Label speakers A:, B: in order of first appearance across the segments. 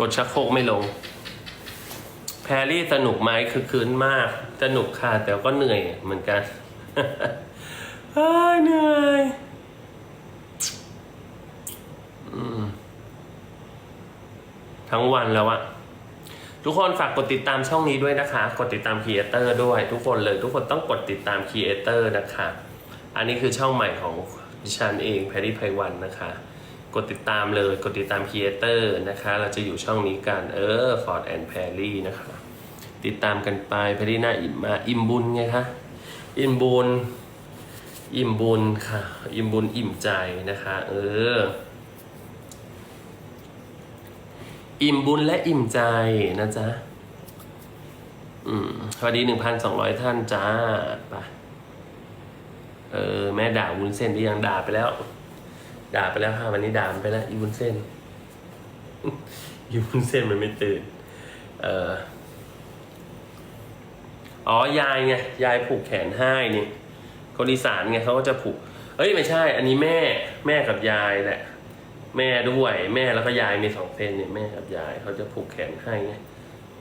A: กดชักโครกไม่ลง แพรรี่สนุกไหมคือคืนมาก สนุกค่ะแต่ก็เหนื่อยเหมือนกันเหนื่อยอทั้งวันแล้วอะทุกคนฝากกดติดตามช่องนี้ด้วยนะคะ กดติดตามครีเอเตอร์ด้วย ทุกคนเลยทุกคนต้องกดติดตามครีเอเตอร์นะคะ อันนี้คือช่องใหม่ของดิฉันเองแพรรี่ไพวันนะคะ กดติดตามเลยกดติดตามครีเอเตอร์นะคะ เราจะอยู่ช่องนี้กันเออ Ford and Perry นะคะ ติดตามกันไปพรรี่หน้าอิ่มมาอิ่มบุญไงคะอิ่มบุญอิ่มบุญค่ะ อิ่มบุญอิ่มใจนะคะ เออ อิ่มบุญและอิ่มใจนะจ๊ะ อืมสวัสดีหนึ่งพันสองร้อยท่านจ้าไปเออ แม่ด่าวุ้นเส้นที่ยังด่าไปแล้ว ด่าไปแล้วค่ะวันนี้ด่าไปแล้วอีวุ้นเส้นอีวุ้นเส้นมันไม่ตื่น เอออ๋อยายไงยายผูกแขนให้นี่คนอีสานไงเขาก็จะผูก เอ้ยไม่ใช่ อันนี้แม่แม่กับยายแหละ แม่ด้วยแม่แล้วก็ยายมีสองเส้นเนี่ยแม่กับยายเขาจะผูกแขนให้ไง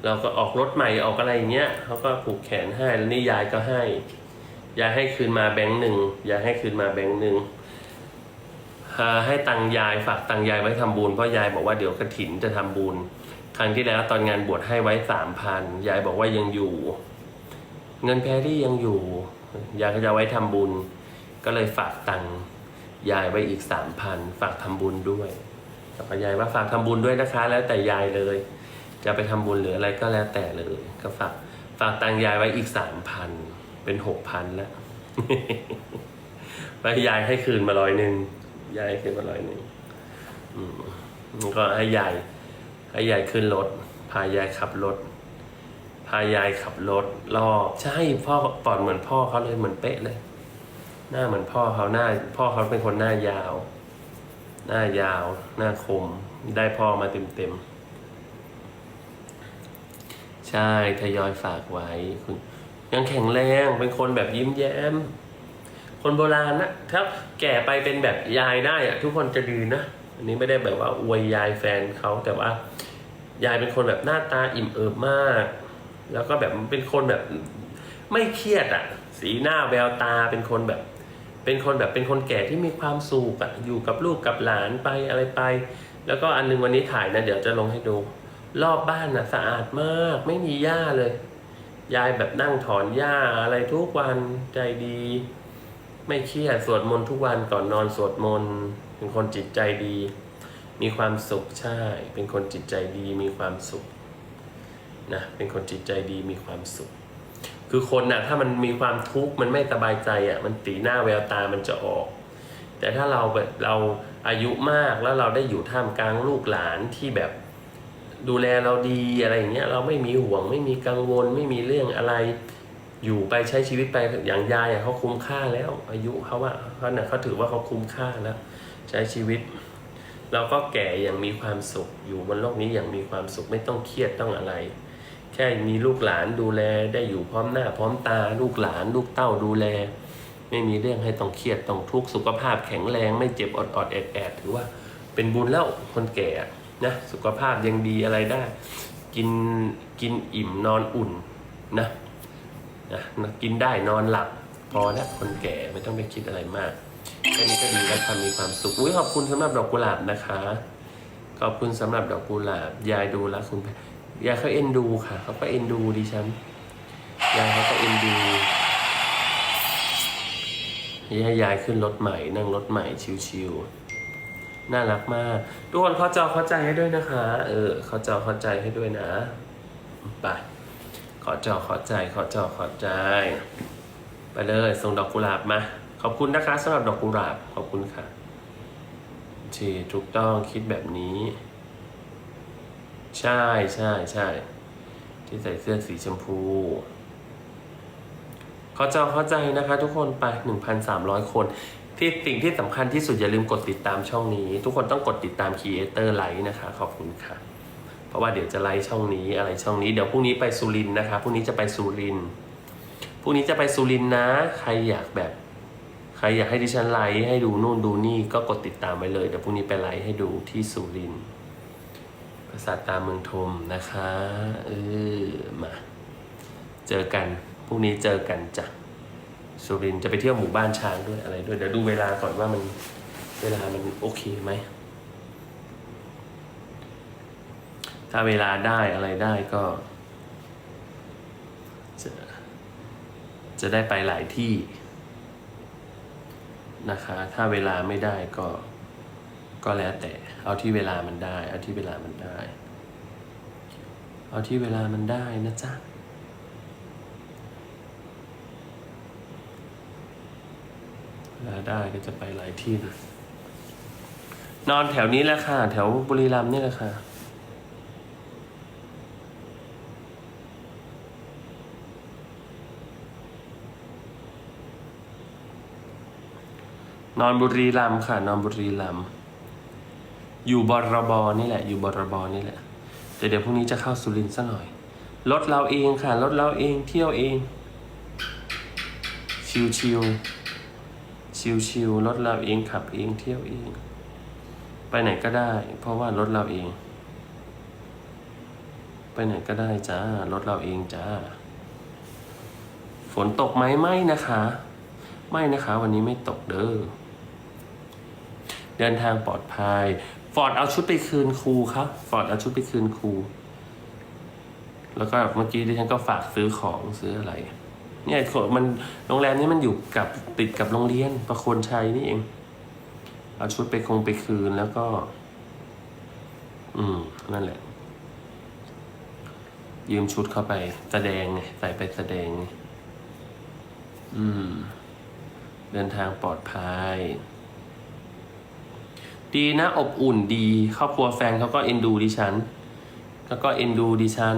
A: เราก็ออกรถใหม่ออกอะไรอย่างเงี้ยเขาก็ผูกแขนให้แล้วนี่ยายก็ให้ ยายให้คืนมาแบงค์หนึ่งยายให้คืนมาแบงค์หนึ่ง ให้ตังยายฝากตังยายไว้ทำบุญเพราะยายบอกว่าเดี๋ยวกระถินจะทำบุญ ครั้งที่แล้วตอนงานบวชให้ไว้สามพันยายบอกว่ายังอยู่ เงินแพรที่ยังอยู่ยายก็จะไว้ทำบุญ ก็เลยฝากตังยายไว้อีกสามพันฝากทำบุญด้วยแล้วก็ยายว่าฝากทำบุญด้วยนะคะ แล้วแต่ยายเลย จะไปทำบุญหรืออะไรก็แล้วแต่เลย ก็ฝากฝากตังยายไว้อีกสามพันเป็นหกพันแล้วแล้วยายให้คืนมาร้อยหนึ่ง ให้คืนมาร้อยหนึ่งมแล้วก็ให้ยายให้ยายขึ้นรถ พายายขับรถ พายายขับรถรอบใช่พ่อปอดเหมือนพ่อเขาเลยเหมือนเป๊ะเลย หน้าเหมือนพ่อเขาหน้า พ่อเขาเป็นคนหน้ายาว หน้ายาว หน้าคม ได้พ่อมาเต็มเต็มใช่ทยอยฝากไว้คุณยังแข็งแรงเป็นคนแบบยิ้มแย้ม คนโบราณนะถ้าแก่ไปเป็นแบบยายได้อะทุกคนจะดีนะ อันนี้ไม่ได้แบบว่าอวยยายแฟนเขาแต่ว่ายายเป็นคนแบบหน้าตาอิ่มเอิบมาก แล้วก็แบบเป็นคนแบบไม่เครียดอะสีหน้าแววตาเป็นคนแบบ เป็นคนแบบเป็นคนแก่ที่มีความสุขอะอยู่กับลูกกับหลานไปอะไรไป แล้วก็อันนึงวันนี้ถ่ายนะเดี๋ยวจะลงให้ดู รอบบ้านน่ะสะอาดมากไม่มีหญ้าเลย ยายแบบนั่งถอนหญ้าอะไรทุกวันใจดี ไม่เครียดสวดมนต์ทุกวันก่อนนอนสวดมนต์เป็นคนจิตใจดี มีความสุขใช่ เป็นคนจิตใจดีมีความสุขนะเป็นคนจิตใจดีมีความสุข คือคนน่ะถ้ามันมีความทุกข์มันไม่สบายใจอะมันตีหน้าแววตามันจะออก แต่ถ้าเราแบบเราอายุมากแล้วเราได้อยู่ท่ามกลางลูกหลานที่แบบดูแลเราดีอะไรอย่างเงี้ยเราไม่มีห่วงไม่มีกังวลไม่มีเรื่องอะไร อยู่ไปใช้ชีวิตไปอย่างยายเขาคุ้มค่าแล้ว อายุเขาว่าเขาเนี่ยเขาถือว่าเขาคุ้มค่าแล้ว ใช้ชีวิต เราก็แก่อย่างมีความสุข อยู่บนโลกนี้อย่างมีความสุขไม่ต้องเครียดต้องอะไร แค่มีลูกหลานดูแลได้อยู่พร้อมหน้า พร้อมตาลูกหลานลูกเต้าดูแล ไม่มีเรื่องให้ต้องเครียดต้องทุกข์สุขภาพแข็งแรงไม่เจ็บอดอดแอดแอดถือว่าเป็นบุญแล้วคนแก่นะสุขภาพยังดีอะไรได้ กินกินอิ่มนอนอุ่นนะ นะกินได้นอนหลับพอแล้วคนแก่ไม่ต้องไปคิดอะไรมากแค่นี้ก็ดีแล้วค่ะมีความสุขอุ้ยขอบคุณสำหรับดอกกุหลาบนะคะ ขอบคุณสำหรับดอกกุหลาบ ยายดูแลคุณแพยายเขาเอ็นดูค่ะเขาก็เอ็นดูดิฉันยายเขาก็เอ็นดูให้ยายขึ้นรถใหม่ นั่งรถใหม่ชิวๆน่ารักมาก ทุกคนเข้าจอเข้าใจให้ด้วยนะคะ เออเข้าจอเข้าใจให้ด้วยนะไป อจอขอใจขอจอขอใจ ไปเลยส่งดอกกุหลาบมา ขอบคุณนะคะสำหรับดอกกุหลาบขอบคุณค่ะที่ถูกต้องคิดแบบนี้ ใช่ใช่ใช่ที่ใส่เสื้อสีชมพูข้าใจเข้าใจนะคะ ทุกคนไป 1,300 คนที่สิ่งที่สำคัญที่สุดอย่าลืมกดติดตามช่องนี้ ทุกคนต้องกดติดตาม Creator ไลค์นะคะ ขอบคุณค่ะ เพราะว่าเดี๋ยวจะไลค์ช่องนี้อะไรช่องนี้เดี๋ยวพรุ่งนี้ไปสุรินนะคะพรุ่งนี้จะไปสุรินพรุ่งนี้จะไปสุรินนะ ใครอยากแบบ ใครอยากให้ดิฉันไลค์ให้ดูนู่นดูนี่ก็กดติดตามไว้เลยเดี๋ยวพรุ่งนี้ไปไลค์ให้ดูที่สุรินปราสาทตาเมืองทมนะคะเออมาเจอกันพรุ่งนี้เจอกันจ้ะสุรินจะไปเที่ยวหมู่บ้านช้างด้วยอะไรด้วยเดี๋ยวดูเวลาก่อนว่ามันเวลามันโอเคไหม ถ้าเวลาได้อะไรได้ก็ จะจะได้ไปหลายที่นะคะ ถ้าเวลาไม่ได้ก็ ก็แล้วแต่ เอาที่เวลามันได้ เอาที่เวลามันได้ เอาที่เวลามันได้นะจ๊ะเวลาได้ก็จะไปหลายที่นะนอนแถวนี้แหละค่ะ แถวบุรีรัมย์นี่แหละค่ะ นอนบุรีรัมย์ค่ะ นอนบุรีรัมย์อยู่บรบนี่แหละ อยู่บรบนี่แหละแต่เดี๋ยวพรุ่งนี้จะเข้าสุรินทร์ซะหน่อย รถเราเองค่ะ รถเราเองเที่ยวเอง ชิวชิวชิวชิวรถเราเองขับเองเที่ยวเอง ไปไหนก็ได้ เพราะว่ารถเราเอง ไปไหนก็ได้จ้ารถเราเองจ้า ฝนตกไหมไม่นะคะ ไม่นะคะ วันนี้ไม่ตกเด้อเดินทางปลอดภัย ฟอร์ดเอาชุดไปคืนครูครับฟอร์ดเอาชุดไปคืนครู แล้วก็เมื่อกี้ดิฉันก็ฝากซื้อของซื้ออะไร เนี่ยมันโรงแรมนี้มันอยู่กับติดกับโรงเรียนประโคนชัยนี่เอง เอาชุดไปคงไปคืนแล้วก็ อืม นั่นแหละ ยืมชุดเข้าไปแสดงไงใส่ไปแสดงไงอืม เดินทางปลอดภัย ดีนะอบอุ่นดีครอบครัวแฟนเขาก็เอ็นดูดิฉันแล้วก็เอ็นดูดิฉัน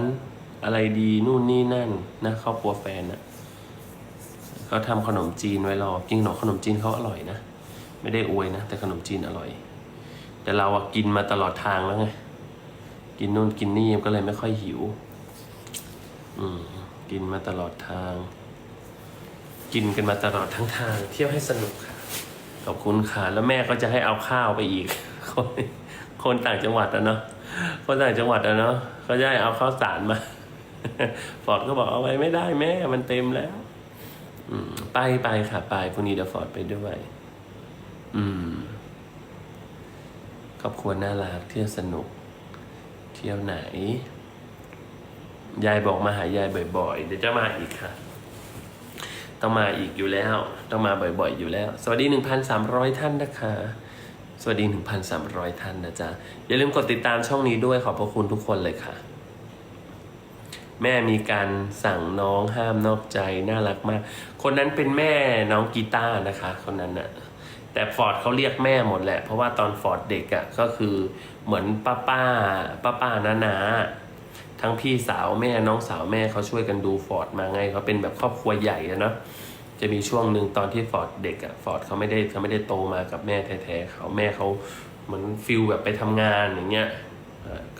A: อะไรดีนู่นนี่นั่นนะครอบครัวแฟนอะ่ะเขาทำขนมจีนไว้รอจริงหนอขนมจีนเขาอร่อยนะ ไม่ได้อวยนะ แต่ขนมจีนอร่อย แต่เราอะกินมาตลอดทางแล้วไงกินนู่นกินนี่ก็เลยไม่ค่อยหิว อืมกินมาตลอดทาง กินกันมาตลอดทั้งทาง เที่ยวให้สนุกค่ะขอบคุณค่ะ แล้วแม่ก็จะให้เอาข้าวไปอีก คนคนต่างจังหวัดอะเนาะคนต่างจังหวัดอะเนาะเขาจะให้เอาข้าวสารมาฟอร์ดก็บอกเอาไว้ไม่ได้แม่มันเต็มแล้วอืมไปไปค่ะ ไปพรุ่งนี้เดี๋ยวฟอร์ดไปด้วย อืมครอบครัวน่ารักเที่ยวสนุก เที่ยวไหน ยายบอกมาหายายบ่อยๆ เดี๋ยวจะมาอีกค่ะ ต้องมาอีกอยู่แล้ว ต้องมาบ่อยๆ อยู่แล้ว สวัสดี 1,300 ท่านนะคะ สวัสดี 1,300 ท่านนะจ๊ะ อย่าลืมกดติดตามช่องนี้ด้วยขอบพระคุณทุกคนเลยค่ะ แม่มีการสั่งน้องห้ามนอกใจน่ารักมาก คนนั้นเป็นแม่น้องกีตาร์นะคะ คนนั้นน่ะแต่ฟอร์ดเขาเรียกแม่หมดแหละ เพราะว่าตอนฟอร์ดเด็กอะ่ะก็คือเหมือนป้าป้าป้าป้านานา ทั้งพี่สาวแม่น้องสาวแม่เขาช่วยกันดูฟอร์ดมาไงเขาเป็นแบบครอบครัวใหญ่อะเนาะจะมีช่วงหนึ่งตอนที่ฟอร์ดเด็กอะ่ะฟอร์ดเขาไม่ได้เขาไม่ได้โตมากับแม่แท้ๆเขาแม่เขาเหมือนฟิลแบบไปทำงานอย่างเงี้ย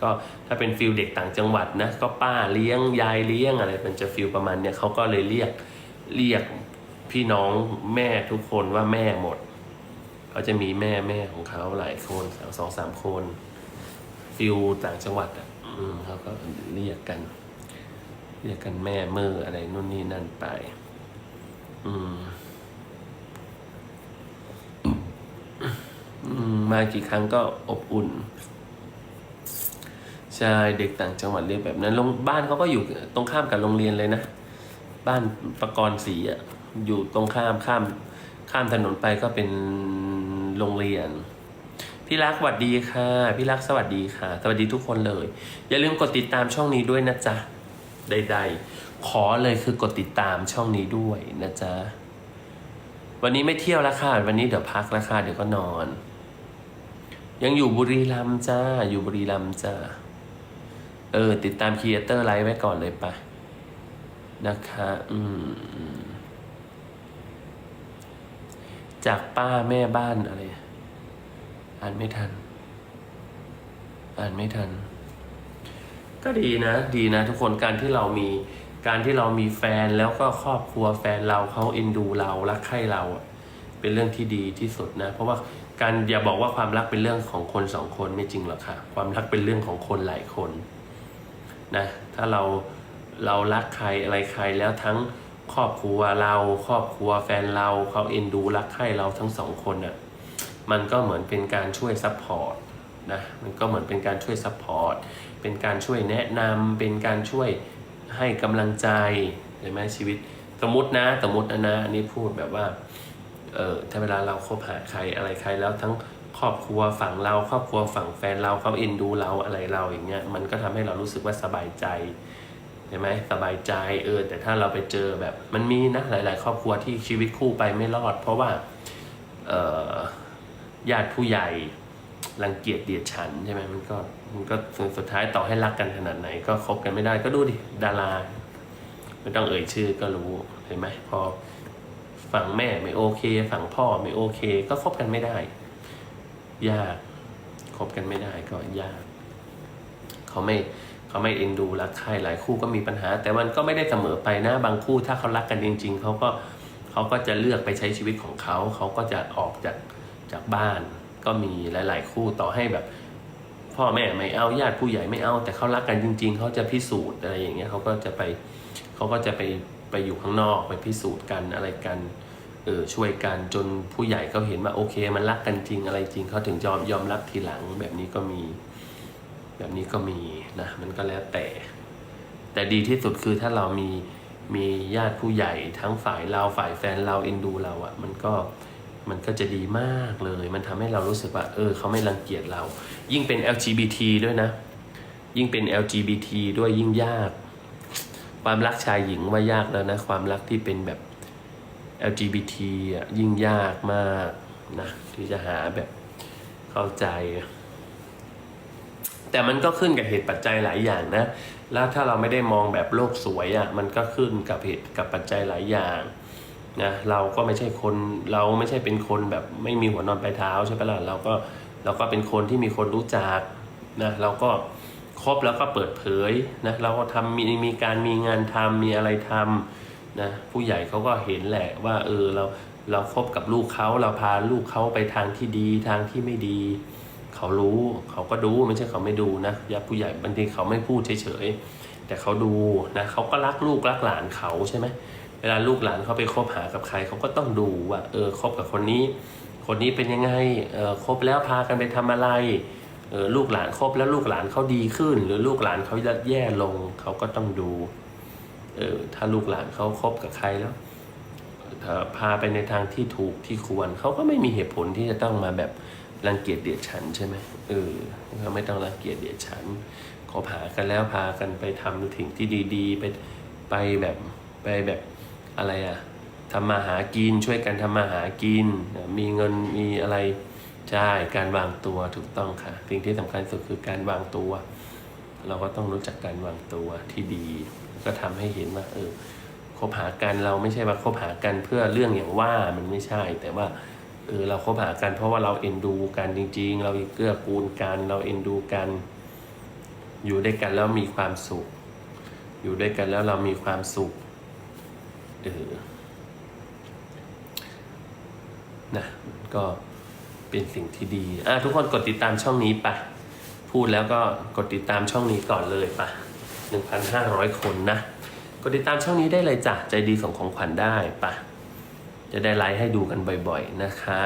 A: ก็ถ้าเป็นฟิลเด็กต่างจังหวัดนะก็ป้าเลี้ยงยายเลี้ยงอะไรมันจะฟิลประมาณเนี้ยเขาก็เลยเรียกเรียกพี่น้องแม่ทุกคนว่าแม่หมดเขาจะมีแม่แม่ของเขาหลายคนสองสามคนฟิลต่างจังหวัดอะ อืมเขาก็เรียกกัน เรียกกันแม่เมื่ออะไรนู่นนี่นั่นไปอืมอืม มากี่ครั้งก็อบอุ่นใช่เด็กต่างจังหวัดเรียกแบบนั้นโรงบ้านเขาก็อยู่ตรงข้ามกับโรงเรียนเลยนะ บ้านประกรณ์ศรีอะอยู่ตรงข้ามข้ามข้ามถนนไปก็เป็นโรงเรียน พี่รักสวัสดีค่ะ พี่รักสวัสดีค่ะ สวัสดีทุกคนเลย อย่าลืมกดติดตามช่องนี้ด้วยนะจ๊ะใดๆ ขอเลยคือกดติดตามช่องนี้ด้วยนะจ๊ะวันนี้ไม่เที่ยวแล้วค่ะ วันนี้เดี๋ยวพักแล้วค่ะเดี๋ยวก็นอน ยังอยู่บุรีรัมย์จ้า อยู่บุรีรัมย์จ้า เออ ติดตามครีเอเตอร์ไลฟ์ไว้ก่อนเลยปะนะคะ อืม จากป้าแม่บ้านอะไร อ่านไม่ทัน อ่านไม่ทัน ก็ดีนะ ดีนะ ทุกคนการที่เรามีการที่เรามีแฟนแล้วก็ครอบครัวแฟนเราเขาเอ็นดูเรารักใคร่เราเป็นเรื่องที่ดีที่สุดนะ เพราะว่าการอย่าบอกว่าความรักเป็นเรื่องของคนสองคนไม่จริงหรอกค่ะ ความรักเป็นเรื่องของคนหลายคนนะถ้าเราเรารักใครอะไรใครแล้วทั้งครอบครัวเราครอบครัวแฟนเราเขาเอ็นดูรักใครเราทั้งสองคนน่ะ มันก็เหมือนเป็นการช่วยซัพพอร์ตนะมันก็เหมือนเป็นการช่วยซัพพอร์ตเป็นการช่วยแนะนำเป็นการช่วยให้กำลังใจเห็นไหมชีวิตสมมตินะสมมตินะนะอันนี้พูดแบบว่าเออถ้าเวลาเราคบหาใครอะไรใครแล้วทั้งครอบครัวฝั่งเราครอบครัวฝั่งแฟนเราเขาเอ็นดูเราอะไรเราอย่างเงี้ยมันก็ทำให้เรารู้สึกว่าสบายใจใช่ไหมสบายใจเออแต่ถ้าเราไปเจอแบบมันมีนะหลาย ๆ ครอบครัวที่ชีวิตคู่ไปไม่รอด เพราะว่าเออ ญาติผู้ใหญ่รังเกียจเดียดฉันใช่ไหมมันก็มันก็สุดท้ายต่อให้รักกันขนาดไหน ก็คบกันไม่ได้ก็ดูดิดาราไม่ต้องเอ่ยชื่อก็รู้เห็นไหมพอฝั่งแม่ไม่โอเค ฝั่งพ่อไม่โอเค ก็คบกันไม่ได้ ยากคบกันไม่ได้ก็ยาก เขาไม่เขาไม่เอ็นดูรักใครหลายคู่ก็มีปัญหา แต่มันก็ไม่ได้เสมอไปนะบางคู่ถ้าเขารักกันจริง ๆเขาก็เขาก็จะเลือกไปใช้ชีวิตของเขา เขาก็จะออกจาก จากบ้าน ก็มีหลาย ๆ คู่ต่อให้แบบ พ่อแม่ไม่เอาญาติผู้ใหญ่ไม่เอา แต่เขารักกันจริง ๆ เขาจะพิสูจน์อะไรอย่างเงี้ยเขาก็จะไปเขาก็จะไปไปอยู่ข้างนอกไปพิสูจน์กันอะไรกันเออช่วยกันจนผู้ใหญ่เขาเห็นว่าโอเค มันรักกันจริงอะไรจริงเขาถึงยอมยอมรับทีหลังแบบนี้ก็มี แบบนี้ก็มีนะมันก็แล้วแต่ แต่ดีที่สุดคือถ้าเรามีมีญาติผู้ใหญ่ทั้งฝ่ายเราฝ่ายแฟนเราเอ็นดูเราอะ่ะ มันก็ มันก็จะดีมากเลย มันทำให้เรารู้สึกว่า เออ เขาไม่รังเกียจเรา ยิ่งเป็น LGBT ด้วยนะ ยิ่งเป็น LGBT ด้วยยิ่งยาก ความรักชายหญิงว่ายากแล้วนะ ความรักที่เป็นแบบ LGBT อะยิ่งยากมากนะที่จะหาแบบเข้าใจ แต่มันก็ขึ้นกับเหตุปัจจัยหลายอย่างนะ แล้วถ้าเราไม่ได้มองแบบโลกสวยอะ่ะ มันก็ขึ้นกับเหตุกับปัจจัยหลายอย่าง นะเราก็ไม่ใช่คนเราไม่ใช่เป็นคนแบบไม่มีหัวนอนปลายเท้าใช่ไหมล่ะเราก็เราก็เป็นคนที่มีคนรู้จักนะเราก็คบแล้วก็เปิดเผยนะเราก็ทำมีมีการมีงานทำมีอะไรทำนะผู้ใหญ่เขาก็เห็นแหละว่าเออเราเราคบกับลูกเขาเราพาลูกเขาไปทางที่ดีทางที่ไม่ดี เขารู้เขาก็ดูไม่ใช่เขาไม่ดูนะญาติผู้ใหญ่บางทีเขาไม่พูดเฉยๆแต่เขาดูนะเขาก็รักลูกรักหลานเขาใช่ไหม เวลาลูกหลานเขาไปคบหากับใครเขาก็ต้องดูว่าเออคบกับคนนี้ คนนี้เป็นยังไงเออคบแล้วพากันไปทำอะไรเออลูกหลานคบแล้วลูกหลานเขาดีขึ้น หรือลูกหลานเขาแย่ลงเขาก็ต้องดูเออถ้าลูกหลานเขาคบกับใครแล้วถ้าพาไปในทางที่ถูกที่ควรเขาก็ไม่มีเหตุผลที่จะต้องมาแบบรังเกียจเดียดฉันใช่ไหมเออเขาไม่ต้องรังเกียจเดียดฉันเขาพากันแล้วพากันไปทำถึงที่ดี ๆ ไปไปแบบไปแบบ อะไรอะทำมาหากินช่วยกันทำมาหากิน มีเงินมีอะไรใช่การวางตัวถูกต้องค่ะสิ่งที่สำคัญสุดคือการวางตัว เราก็ต้องรู้จักการวางตัวที่ดี ก็ทำให้เห็นว่าเออคบหากันเราไม่ใช่ว่าคบหากันเพื่อเรื่องอย่างว่ามันไม่ใช่ แต่ว่าเออเราคบหากันเพราะว่าเราเอ็นดูกันจริง ๆ เราเกื้อกูลกันเราเอ็นดูกัน อยู่ด้วยกันแล้วมีความสุข อยู่ด้วยกันแล้วเรามีความสุข เออนะก็เป็นสิ่งที่ดี อะทุกคนกดติดตามช่องนี้ปะพูดแล้วก็กดติดตามช่องนี้ก่อนเลยปะ1,500 คนนะ กดติดตามช่องนี้ได้เลยจ้ะ ใจดีส่งของขวัญได้ปะจะได้ไลฟ์ให้ดูกันบ่อยๆนะคะ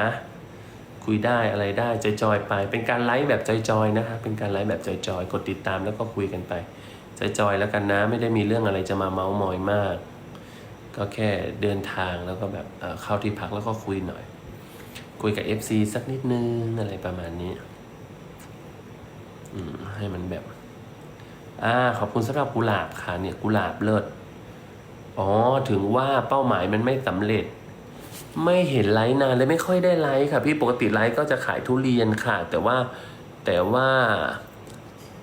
A: คุยได้อะไรได้จอยๆไป เป็นการไลฟ์แบบจอยๆนะคะ เป็นการไลฟ์แบบจอยๆ กดติดตามแล้วก็คุยกันไปจอยๆแล้วกันนะ ไม่ได้มีเรื่องอะไรจะมาเมาส์มอยมาก ก็แค่เดินทางแล้วก็แบบเข้าที่พักแล้วก็คุยหน่อย คุยกับ FC สักนิดนึงอะไรประมาณนี้ให้มันแบบ อ่า ขอบคุณสำหรับกุหลาบค่ะ เนี่ยกุหลาบเลิศอ๋อ ถึงว่าเป้าหมายมันไม่สำเร็จ ไม่เห็นไลฟ์นานเลยไม่ค่อยได้ไลฟ์ค่ะ พี่ปกติไลฟ์ก็จะขายทุเรียนค่ะ แต่ว่าแต่ว่า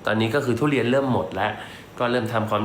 A: ตอนนี้ก็คือทุเรียนเริ่มหมดแล้ว ก็เริ่มทำความ